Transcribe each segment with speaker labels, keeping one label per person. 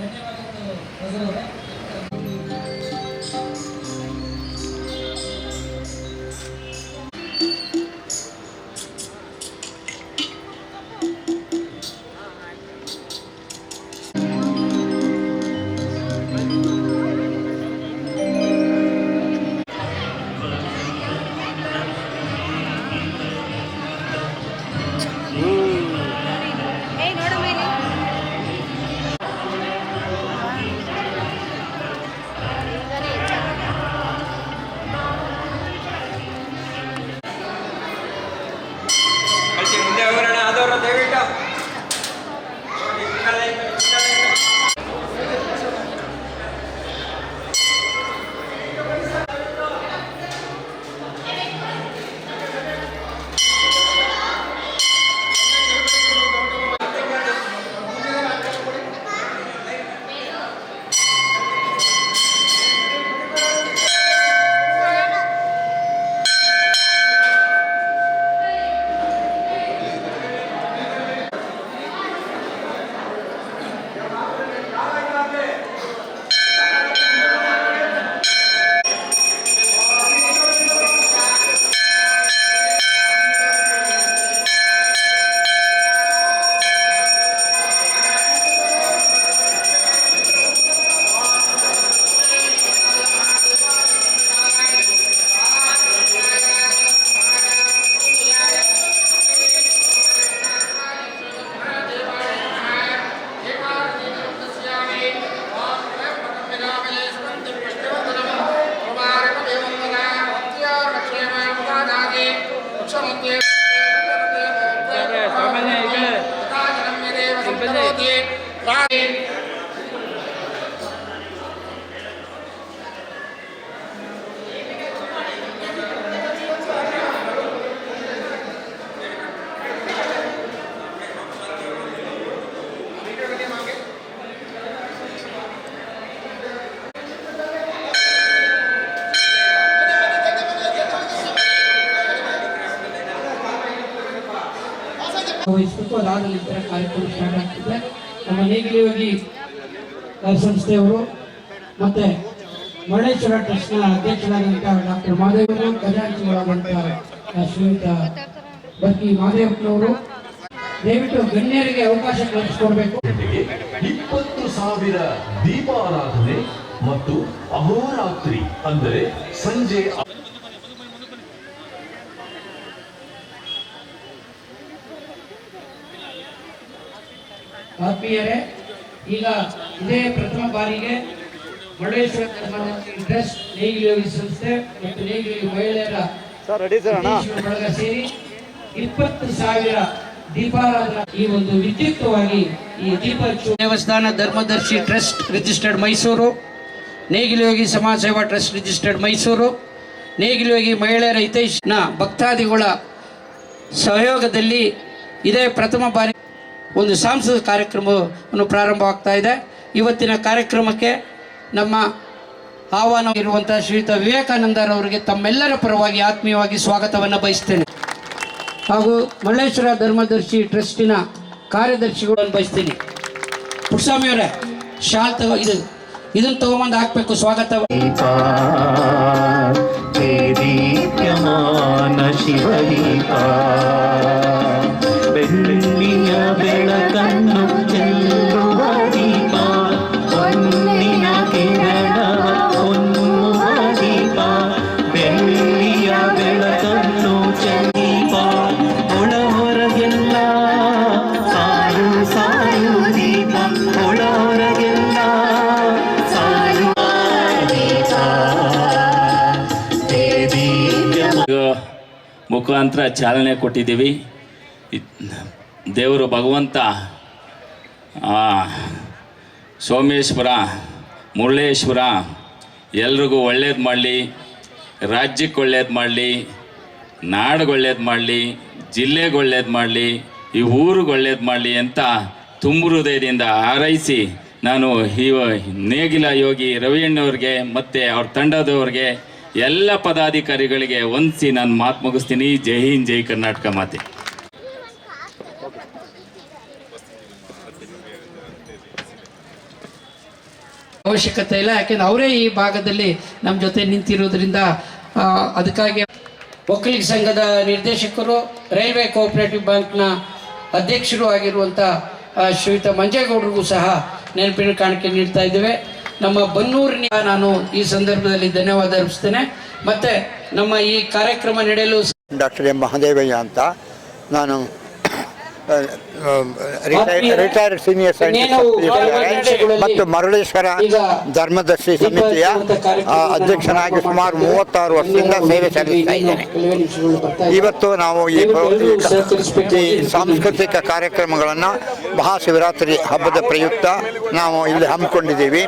Speaker 1: ಧನ್ಯವಾದಗಳು ರಘುವರೇ. ವಹಿಸಬೇಕು ಅದಾದ ನಂತರ ಕಾರ್ಯಕ್ರಮ ಸ್ಟಾರ್ಟ್ ಆಗ್ತದೆ ನಮ್ಮ ನೀಗಲಿ ಹೋಗಿ ಸಂಸ್ಥೆಯವರು ಮತ್ತೆ ಮರಳೇಶ್ವರ ಟ್ರಸ್ಟ್ನ ಅಧ್ಯಕ್ಷರಾದಂಥ ಡಾಕ್ಟರ್ ಮಹಾದೇವರು ಖಜಾಂಚಿಗಳಾದಂಥ ಶ್ರೀಯುತ ಬರ್ಕಿ ಮಾದೇವಪ್ಪನವರು ದಯವಿಟ್ಟು ಗಣ್ಯರಿಗೆ ಅವಕಾಶ ಕಲ್ಪಿಸಿಕೊಡ್ಬೇಕು.
Speaker 2: ಇಪ್ಪತ್ತು ಸಾವಿರ ದೀಪಾರಾಧನೆ ಮತ್ತು ಅಹೋರಾತ್ರಿ ಅಂದರೆ ಸಂಜೆ
Speaker 1: ಆತ್ಮೀಯರೇ ಈಗ ಇದೇ ಪ್ರಥಮ ಬಾರಿಗೆ ಮುರುಡೇಶ್ವರ ಧರ್ಮದರ್ಶಿ ಟ್ರಸ್ಟ್ ನೇಗಿಲಿ ಸಂಸ್ಥೆ ಮತ್ತು ನೇಗಿಲಿ ಮಹಿಳೆಯರ ಬಳಗ ಸೇರಿ ಇಪ್ಪತ್ತು ಸಾವಿರ ದೀಪಾರಾಧನಾ ಈ ಒಂದು ವಿದ್ಯುಕ್ತವಾಗಿ ಈ ದೀಪ ದೇವಸ್ಥಾನ ಧರ್ಮದರ್ಶಿ ಟ್ರಸ್ಟ್ ರಿಜಿಸ್ಟರ್ಡ್ ಮೈಸೂರು ನೇಗಿಲಯೋಗಿ ಸಮಾಜ ಸೇವಾ ಟ್ರಸ್ಟ್ ರಿಜಿಸ್ಟರ್ಡ್ ಮೈಸೂರು ನೇಗಿಲಯೋಗಿ ಮಹಿಳೆಯರ ಹಿತೈಷಿನ ಭಕ್ತಾದಿಗಳ ಸಹಯೋಗದಲ್ಲಿ ಇದೇ ಪ್ರಥಮ ಬಾರಿ ಒಂದು ಸಾಂಸ್ಕೃತಿಕ ಕಾರ್ಯಕ್ರಮವನ್ನು ಪ್ರಾರಂಭವಾಗ್ತಾ ಇದೆ. ಇವತ್ತಿನ ಕಾರ್ಯಕ್ರಮಕ್ಕೆ ನಮ್ಮ ಆಹ್ವಾನ ಇರುವಂಥ ಶ್ರೀಯುತ ವಿವೇಕಾನಂದರವರಿಗೆ ತಮ್ಮೆಲ್ಲರ ಪರವಾಗಿ ಆತ್ಮೀಯವಾಗಿ ಸ್ವಾಗತವನ್ನು ಬಯಸ್ತೇನೆ. ಹಾಗೂ ಮಲ್ಲೇಶ್ವರ ಧರ್ಮದರ್ಶಿ ಟ್ರಸ್ಟಿನ ಕಾರ್ಯದರ್ಶಿಗಳನ್ನು ಬಯಸ್ತೀನಿ. ಪುಟ್ಸ್ವಾಮಿಯವರೇ ಶಾಲ್ ತಗೋ, ಇದು, ಇದನ್ನು ತಗೊಂಬಂದು ಹಾಕ್ಬೇಕು, ಸ್ವಾಗತ.
Speaker 3: ಬೆಳಕನ್ನು ಚೆಲ್ಲುವ ದೀಪ. ಹೊನ್ನಿನ ಕಿರಣವ ಹೊನ್ನುವ ದೀಪ. ಬೆಳ್ಳಿಯ ಬೆಳಕನ್ನು ಚೆಲ್ಲೀಪ ಒಳ ಹೊರಗೆಲ್ಲ ಸಾರು ಸಾರು ದೀಪ. ಒಳ ಹೊರಗೆಲ್ಲ ಸಾರು
Speaker 4: ಮುಖಾಂತರ ಚಾಲನೆ ಕೊಟ್ಟಿದ್ದೀವಿ. ದೇವರು ಭಗವಂತ ಸೋಮೇಶ್ವರ, ಮುರುಳೇಶ್ವರ, ಎಲ್ರಿಗೂ ಒಳ್ಳೇದು ಮಾಡಲಿ, ರಾಜ್ಯಕ್ಕೆ ಒಳ್ಳೇದು ಮಾಡಲಿ, ನಾಡಿಗೆ ಒಳ್ಳೇದು ಮಾಡಲಿ, ಜಿಲ್ಲೆಗೆ ಒಳ್ಳೇದು ಮಾಡಲಿ, ಈ ಊರಿಗೆ ಒಳ್ಳೇದು ಮಾಡಲಿ ಅಂತ ತುಂಬ ಹೃದಯದಿಂದ ಹಾರೈಸಿ ನಾನು ಈ ನೇಗಿಲ ಯೋಗಿ ರವಿಯಣ್ಣವ್ರಿಗೆ ಮತ್ತು ಅವ್ರ ತಂಡದವ್ರಿಗೆ ಎಲ್ಲ ಪದಾಧಿಕಾರಿಗಳಿಗೆ ವಂದಿಸಿ ನಾನು ಮಾತು ಮುಗಿಸ್ತೀನಿ. ಜೈ ಹಿಂದ್, ಜೈ ಕರ್ನಾಟಕ ಮಾತೆ.
Speaker 1: ಅವಶ್ಯಕತೆ ಇಲ್ಲ. ಯಾಕೆಂದ್ರೆ ಅವರೇ ಈ ಭಾಗದಲ್ಲಿ ನಮ್ಮ ಜೊತೆ ನಿಂತಿರೋದ್ರಿಂದ ಅದಕ್ಕಾಗಿ ಒಕ್ಕಲಿಗ ಸಂಘದ ನಿರ್ದೇಶಕರು, ರೈಲ್ವೆ ಕೋಆಪರೇಟಿವ್ ಬ್ಯಾಂಕ್ನ ಅಧ್ಯಕ್ಷರು ಆಗಿರುವಂಥ ಶ್ರೀಯುತ ಮಂಜೇಗೌಡರಿಗೂ ಸಹ ನೆನಪಿನ ಕಾಣಿಕೆ ನೀಡ್ತಾ ಇದ್ದೇವೆ. ನಮ್ಮ ಬನ್ನೂರಿನ ನಾನು ಈ ಸಂದರ್ಭದಲ್ಲಿ ಧನ್ಯವಾದ ಅರ್ಪಿಸ್ತೇನೆ. ಮತ್ತೆ ನಮ್ಮ ಈ ಕಾರ್ಯಕ್ರಮ ನಡೆಯಲು
Speaker 5: ಡಾಕ್ಟರ್ ಎಂ. ಮಹದೇವಯ್ಯ ಅಂತ ನಾನು ರಿಟೈರ್ಡ್ ಸೀನಿಯರ್
Speaker 1: ಸೈಂಟಿಸ್ಟ್
Speaker 5: ಮತ್ತು ಮರುಳೇಶ್ವರ ಧರ್ಮದರ್ಶಿ ಸಮಿತಿಯ ಅಧ್ಯಕ್ಷನಾಗಿ ಸುಮಾರು ಮೂವತ್ತಾರು ವರ್ಷದಿಂದ ಸೇವೆ ಸಲ್ಲಿಸ್ತಾ ಇದ್ದೇನೆ. ಇವತ್ತು ನಾವು ಈ ಸಾಂಸ್ಕೃತಿಕ ಕಾರ್ಯಕ್ರಮಗಳನ್ನು ಮಹಾಶಿವರಾತ್ರಿ ಹಬ್ಬದ ಪ್ರಯುಕ್ತ ನಾವು ಇಲ್ಲಿ ಹಮ್ಮಿಕೊಂಡಿದ್ದೀವಿ.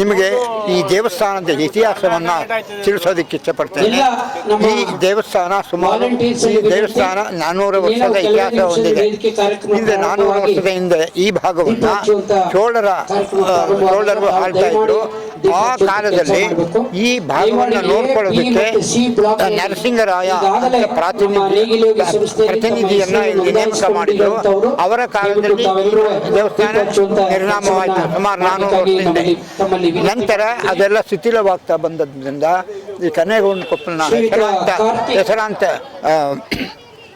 Speaker 5: ನಿಮಗೆ ಈ ದೇವಸ್ಥಾನದ ಇತಿಹಾಸವನ್ನು ತಿಳಿಸೋದಕ್ಕೆ ಇಷ್ಟಪಡ್ತೇನೆ. ಈ ದೇವಸ್ಥಾನ ಸುಮಾರು ಈ ದೇವಸ್ಥಾನ ನಾನ್ನೂರು ವರ್ಷದ ಇತಿಹಾಸ ಹೊಂದಿದೆ.
Speaker 1: ವೇದಿಕೆ ಕಾರ್ಯಕ್ರಮ
Speaker 5: ಹಿಂದೆ ವರ್ಷದ ಈ ಭಾಗವನ್ನು ಚೋಳರ ಆ, ಚೋಳರು ಆಳ್ತಾ ಇದ್ರು. ಆ ಕಾಲದಲ್ಲಿ ಈ ಭಾಗವನ್ನು ನೋಡ್ಕೊಳ್ಳೋದಕ್ಕೆ ನರಸಿಂಗರಾಯ ಪ್ರತಿನಿಧಿಯನ್ನ ನೇಮಕ ಮಾಡಿದ್ರು. ಅವರ ಕಾಲದಲ್ಲಿ ದೇವಸ್ಥಾನ ನಿರ್ನಾಮವಾಯಿತು. ಸುಮಾರು
Speaker 1: ನಾನು
Speaker 5: ವರ್ಷದಿಂದ ನಂತರ ಅದೆಲ್ಲ ಶಿಥಿಲವಾಗ್ತಾ ಬಂದದ್ರಿಂದ ಈ ಕನ್ನೇಗೌಡ
Speaker 1: ಕೊಪ್ಪನ
Speaker 5: ಹೆಸರಾಂತ ಹೆಸರಾಂತ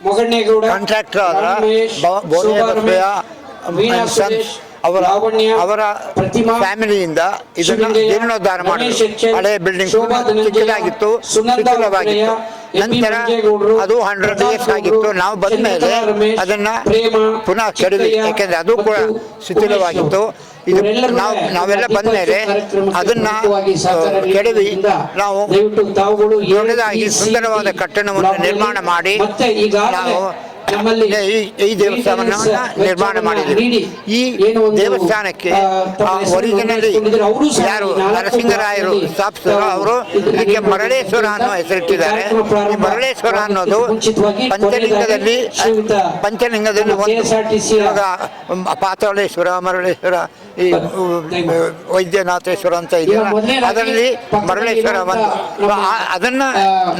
Speaker 1: ಮೊಗಣ್ಣೇಗೌಡ
Speaker 5: ಕಾಂಟ್ರಾಕ್ಟರ್ ಅವರ ಅವರ ಫ್ಯಾಮಿಲಿಯಿಂದ ಇದನ್ನು ಜೀರ್ಣೋದ್ಧಾರ ಮಾಡಿ
Speaker 1: ಹಳೆಯ
Speaker 5: ಹಳೆ ಬಿಲ್ಡಿಂಗ್ ಚಿಕ್ಕದಾಗಿತ್ತು
Speaker 1: ಸುಂದರವಾಗಿತ್ತು
Speaker 5: ನಂತರ ಅದು ಹಂಡ್ರೆಡ್ ಇಯರ್ಸ್ ಆಗಿತ್ತು. ನಾವು ಬಂದ ಮೇಲೆ ಅದನ್ನ ಪುನಃ ಕೆಡವಿ. ಯಾಕೆಂದ್ರೆ ಅದು ಕೂಡ ಶಿಥಿಲವಾಗಿತ್ತು. ಇದು ನಾವು ನಾವೆಲ್ಲ ಬಂದ ಮೇಲೆ ಅದನ್ನ ಕೆಡವಿ ನಾವು ದೊಡ್ಡದಾಗಿ ಸುಂದರವಾದ ಕಟ್ಟಡವನ್ನು ನಿರ್ಮಾಣ ಮಾಡಿ ನಾವು
Speaker 1: ನಮ್ಮಲ್ಲಿ
Speaker 5: ಈ ದೇವಸ್ಥಾನವನ್ನು ನಿರ್ಮಾಣ
Speaker 1: ಮಾಡಿದ್ರು
Speaker 5: ಮಾಡಿದ್ದೀವಿ. ಈ ದೇವಸ್ಥಾನಕ್ಕೆ ಒರಿಜಿನಲಿ ಯಾರು ನರಸಿಂಗರಾಯರು ಸ್ಥಾಪಿಸಿದ್ರು ಅವರು ಇದಕ್ಕೆ ಮರಳೇಶ್ವರ ಅನ್ನೋ ಹೆಸರಿಟ್ಟಿದ್ದಾರೆ. ಈ ಮರಳೇಶ್ವರ ಅನ್ನೋದು ಪಂಚಲಿಂಗದಲ್ಲಿ ಪಂಚಲಿಂಗದಲ್ಲಿ ಒಂದು ಇವಾಗ ಪಾತಾಳೇಶ್ವರ ಮರಳೇಶ್ವರ ಈ ವೈದ್ಯನಾಥೇಶ್ವರ ಅಂತ ಇದೆ ಅದರಲ್ಲಿ ಮರಳೇಶ್ವರ ಒಂದು ಅದನ್ನ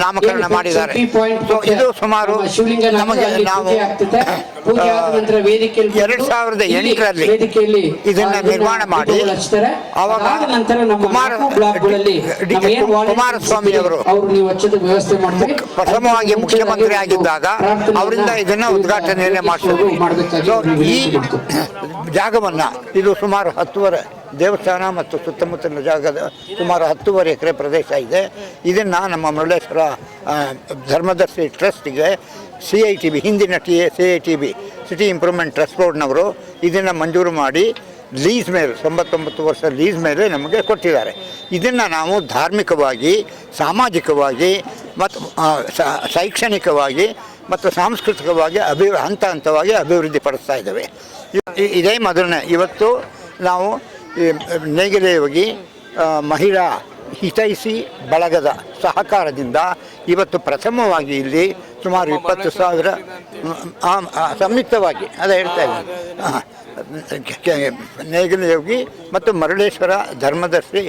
Speaker 5: ನಾಮಕರಣ ಮಾಡಿದ್ದಾರೆ. ಇದು ಸುಮಾರು ನಮಗೆ
Speaker 1: ಪೂಜೆ ಆಗ್ತದೆ. ಪೂಜೆ ಆದ ನಂತರ ವೇದಿಕೆಯಲ್ಲಿ ಬಂದು
Speaker 5: ಎರಡ್ ಸಾವಿರದ ಎಂಟರಲ್ಲಿ
Speaker 1: ವೇದಿಕೆಯಲ್ಲಿ
Speaker 5: ಇದನ್ನ ನಿರ್ಮಾಣ ಮಾಡಿ ಅವಾಗ
Speaker 1: ನಂತರ ನಮ್ಮ
Speaker 5: ಕುಮಾರ
Speaker 1: ಬ್ಲಾಕ್ಗಳಲ್ಲಿ
Speaker 5: ಕುಮಾರಸ್ವಾಮಿ ಅವರು
Speaker 1: ಅವರು ನೀವು ಹಚ್ಚೋದಕ್ಕೆ ವ್ಯವಸ್ಥೆ ಮಾಡ್ತೀವಿ
Speaker 5: ಪ್ರಥಮವಾಗಿ ಮುಖ್ಯಮಂತ್ರಿ ಆಗಿದ್ದಾಗ ಅವರಿಂದ ಇದನ್ನ ಉದ್ಘಾಟನೆಯನ್ನೇ ಮಾಡಿಸಿದ್ರು. ಈ ಜಾಗವನ್ನ ಇದು ಸುಮಾರು ಹತ್ತುವರೆ ದೇವಸ್ಥಾನ ಮತ್ತು ಸುತ್ತಮುತ್ತಲಿನ ಜಾಗದ ಸುಮಾರು ಹತ್ತೂವರೆ ಎಕರೆ ಪ್ರದೇಶ ಇದೆ. ಇದನ್ನು ನಮ್ಮ ಮುರುಳೇಶ್ವರ ಧರ್ಮದರ್ಶಿ ಟ್ರಸ್ಟಿಗೆ ಸಿ ಐ ಟಿ ಬಿ, ಹಿಂದಿನ T, C I T B, city improvement trust ಬೋರ್ಡ್ನವರು ಇದನ್ನು ಮಂಜೂರು ಮಾಡಿ ಲೀಸ್ ಮೇಲೆ, ತೊಂಬತ್ತೊಂಬತ್ತು ವರ್ಷ ಲೀಸ್ ಮೇಲೆ ನಮಗೆ ಕೊಟ್ಟಿದ್ದಾರೆ. ಇದನ್ನು ನಾವು ಧಾರ್ಮಿಕವಾಗಿ, ಸಾಮಾಜಿಕವಾಗಿ ಮತ್ತು ಶೈಕ್ಷಣಿಕವಾಗಿ ಮತ್ತು ಸಾಂಸ್ಕೃತಿಕವಾಗಿ ಅಭಿ, ಹಂತ ಹಂತವಾಗಿ ಅಭಿವೃದ್ಧಿ ಪಡಿಸ್ತಾ ಇದೇ ಮೊದಲನೇ. ಇವತ್ತು ನಾವು ನೇಗಿಲೆ ಹೋಗಿ ಮಹಿಳಾ ಹಿತೈಸಿ ಬಳಗದ ಸಹಕಾರದಿಂದ ಇವತ್ತು ಪ್ರಥಮವಾಗಿ ಇಲ್ಲಿ ಸುಮಾರು ಇಪ್ಪತ್ತು ಸಾವಿರ ಸಂಯುಕ್ತವಾಗಿ ಅದೇ ಹೇಳ್ತಾ ಇದ್ದೀನಿ. ನೇಗಿಲೆ ಯೋಗಿ ಮತ್ತು ಮರುಳೇಶ್ವರ ಧರ್ಮದರ್ಶಿ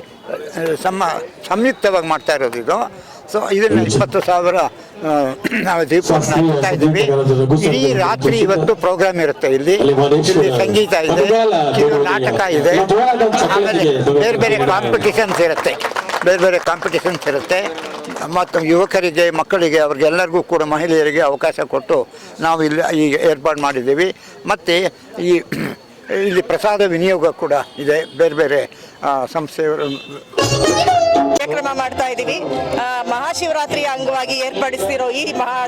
Speaker 5: ಸಮ ಸಂಯುಕ್ತವಾಗಿ ಮಾಡ್ತಾ ಇರೋದು ಇದು. ಸೊ ಇದನ್ನ ಇಪ್ಪತ್ತು ಸಾವಿರ ನಾವು ದೀಪವನ್ನು ಹಚ್ಚುತ್ತಾ ಇದ್ದೀವಿ. ಇಡೀ ರಾತ್ರಿ ಇವತ್ತು ಪ್ರೋಗ್ರಾಮ್ ಇರುತ್ತೆ ಇಲ್ಲಿ. ಇಲ್ಲಿ ಸಂಗೀತ ಇದೆ ನಾಟಕ ಇದೆ. ಆಮೇಲೆ ಬೇರೆ ಬೇರೆ ಕಾಂಪಿಟೇಷನ್ಸ್ ಇರುತ್ತೆ. ಬೇರೆ ಬೇರೆ ಕಾಂಪಿಟೇಷನ್ಸ್ ಇರುತ್ತೆ. ಮತ್ತು ಯುವಕರಿಗೆ ಮಕ್ಕಳಿಗೆ ಅವ್ರಿಗೆಲ್ಲರಿಗೂ ಕೂಡ ಮಹಿಳೆಯರಿಗೆ ಅವಕಾಶ ಕೊಟ್ಟು ನಾವು ಇಲ್ಲಿ ಈಗ ಏರ್ಪಾಡು ಮಾಡಿದ್ದೀವಿ. ಮತ್ತು ಈ ಇಲ್ಲಿ ಪ್ರಸಾದ ವಿನಿಯೋಗ ಕೂಡ ಇದೆ. ಬೇರೆ ಬೇರೆ ಸಂಸ್ಥೆಯವರು
Speaker 6: ಕಾರ್ಯಕ್ರಮ ಮಾಡ್ತಾ ಇದ್ದೀವಿ. ಮಹಾಶಿವರಾತ್ರಿಯ ಅಂಗವಾಗಿ ಏರ್ಪಡಿಸ್ತಿರೋ ಈ ಮಹಾ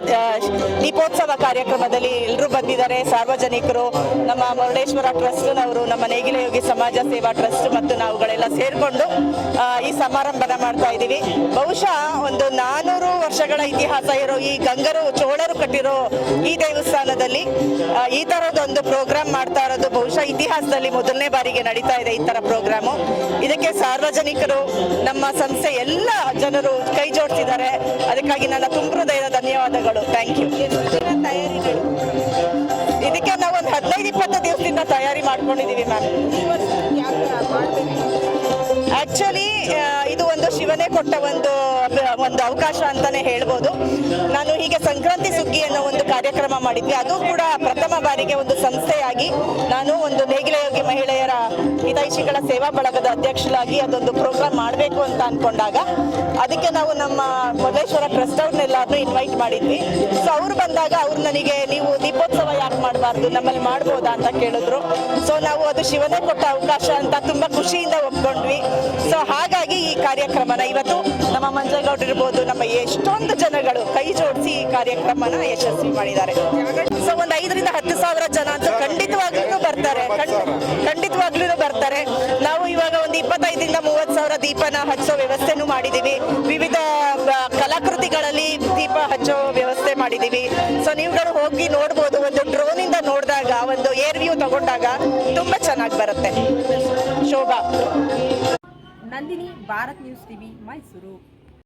Speaker 6: ದೀಪೋತ್ಸವ ಕಾರ್ಯಕ್ರಮದಲ್ಲಿ ಎಲ್ಲರೂ ಬಂದಿದ್ದಾರೆ. ಸಾರ್ವಜನಿಕರು, ನಮ್ಮ ಮುರುಡೇಶ್ವರ ಟ್ರಸ್ಟ್ನವರು, ನಮ್ಮ ನೇಗಿಲಯೋಗಿ ಸಮಾಜ ಸೇವಾ ಟ್ರಸ್ಟ್ ಮತ್ತು ನಾವುಗಳೆಲ್ಲ ಸೇರಿಕೊಂಡು ಈ ಸಮಾರಂಭನ ಮಾಡ್ತಾ ಇದ್ದೀವಿ. ಬಹುಶಃ ಒಂದು ನಾನೂರು ವರ್ಷಗಳ ಇತಿಹಾಸ ಇರೋ ಈ ಗಂಗರು, ಚೋಳರು ಕಟ್ಟಿರೋ ಈ ದೇವಸ್ಥಾನದಲ್ಲಿ ಈ ತರದೊಂದು ಪ್ರೋಗ್ರಾಮ್ ಮಾಡ್ತಾ ಇರೋದು ಬಹುಶಃ ಇತಿಹಾಸದಲ್ಲಿ ಮೊದಲನೇ ಬಾರಿಗೆ ನಡೀತಾ ಇದೆ ಈ ತರ ಪ್ರೋಗ್ರಾಮು. ಇದಕ್ಕೆ ಸಾರ್ವಜನಿಕರು, ನಮ್ಮ ಸಂಸ್ಥೆ ಎಲ್ಲ ಜನರು ಕೈ ಜೋಡಿಸಿದ್ದಾರೆ. ಅದಕ್ಕಾಗಿ ನನ್ನ ತುಂಬ ಧನ್ಯವಾದಗಳು. ಥ್ಯಾಂಕ್ ಯು ಇದಕ್ಕೆ ನಾವು ಒಂದು ಹದಿನೈದು, ಇಪ್ಪತ್ತು ದಿವಸದಿಂದ ತಯಾರಿ ಮಾಡ್ಕೊಂಡಿದ್ದೀವಿ ಮ್ಯಾಮ್ ಆಕ್ಚುಲಿ ಇದು ಒಂದು ಶಿವನೇ ಕೊಟ್ಟ ಒಂದು ಒಂದು ಅವಕಾಶ ಅಂತಾನೆ ಹೇಳ್ಬೋದು. ನಾನು ಹೀಗೆ ಸಂಕ್ರಾಂತಿ ಸುಗ್ಗಿ ಅನ್ನೋ ಒಂದು ಕಾರ್ಯಕ್ರಮ ಮಾಡಿದ್ವಿ. ಅದು ಕೂಡ ಪ್ರಥಮ ಬಾರಿಗೆ ಒಂದು ಸಂಸ್ಥೆಯಾಗಿ ನಾನು ಒಂದು ನೇಗಿಲ ಯೋಗಿ ಮಹಿಳೆಯರ ಹಿತೈಷಿಗಳ ಸೇವಾ ಬಳಗದ ಅಧ್ಯಕ್ಷರಾಗಿ ಅದೊಂದು ಪ್ರೋಗ್ರಾಮ್ ಮಾಡಬೇಕು ಅಂತ ಅನ್ಕೊಂಡಾಗ ಅದಕ್ಕೆ ನಾವು ನಮ್ಮ ಮೊದಲೇಶ್ವರ ಟ್ರಸ್ಟ್ ಅವ್ರನ್ನೆಲ್ಲಾದ್ರು ಇನ್ವೈಟ್ ಮಾಡಿದ್ವಿ. ಸೊ ಅವ್ರು ಬಂದಾಗ ಅವ್ರು ನನಗೆ, ನೀವು ದೀಪೋತ್ಸವ ಯಾಕೆ ಮಾಡಬಾರ್ದು? ನಮ್ಮಲ್ಲಿ ಮಾಡ್ಬೋದಾ? ಅಂತ ಕೇಳಿದ್ರು. ಸೊ ನಾವು ಅದು ಶಿವನೇ ಕೊಟ್ಟ ಅವಕಾಶ ಅಂತ ತುಂಬಾ ಖುಷಿಯಿಂದ ಒಪ್ಕೊಂಡ್ವಿ. ಸೊ ಹಾಗಾಗಿ ಈ ಕಾರ್ಯಕ್ರಮನ ಇವತ್ತು ನಮ್ಮ ಮಂಜೇಗೌಡ ಇರ್ಬೋದು. ನಮ್ಮ ಎಷ್ಟೊಂದು ಜನಗಳು ಕೈ ಜೋಡಿಸಿ ಈ ಕಾರ್ಯಕ್ರಮನ ಯಶಸ್ವಿ ಮಾಡಿದ್ದಾರೆ. ಸೊ, ಒಂದು ಐದರಿಂದ ಹತ್ತು ಸಾವಿರ ಜನ ಅಂತ ಖಂಡಿತವಾಗ್ಲೂ ಬರ್ತಾರೆ. ಖಂಡ್- ಖಂಡಿತವಾಗ್ಲೂ ಬರ್ತಾರೆ. ನಾವು ಇವಾಗ ಒಂದು ಇಪ್ಪತ್ತೈದರಿಂದ ಮೂವತ್ತು ಸಾವಿರ ದೀಪನ ಹಚ್ಚೋ ವ್ಯವಸ್ಥೆನೂ ಮಾಡಿದ್ದೀವಿ ವಿವಿಧ ಕಲಾಕೃತಿಗಳಲ್ಲಿ ದೀಪ ಹಚ್ಚೋ ವ್ಯವಸ್ಥೆ ಮಾಡಿದ್ದೀವಿ ಸೊ, ನೀವುಗಳು ಹೋಗಿ ನೋಡ್ಬೋದು. ಒಂದು ಡ್ರೋನ್ ಇಂದ ನೋಡಿದಾಗ, ಒಂದು ಏರ್ ವ್ಯೂ ತಗೊಂಡಾಗ ತುಂಬಾ ಚೆನ್ನಾಗಿ ಬರುತ್ತೆ. Shobha.
Speaker 7: Nandini, Bharat news TV, Mysuru.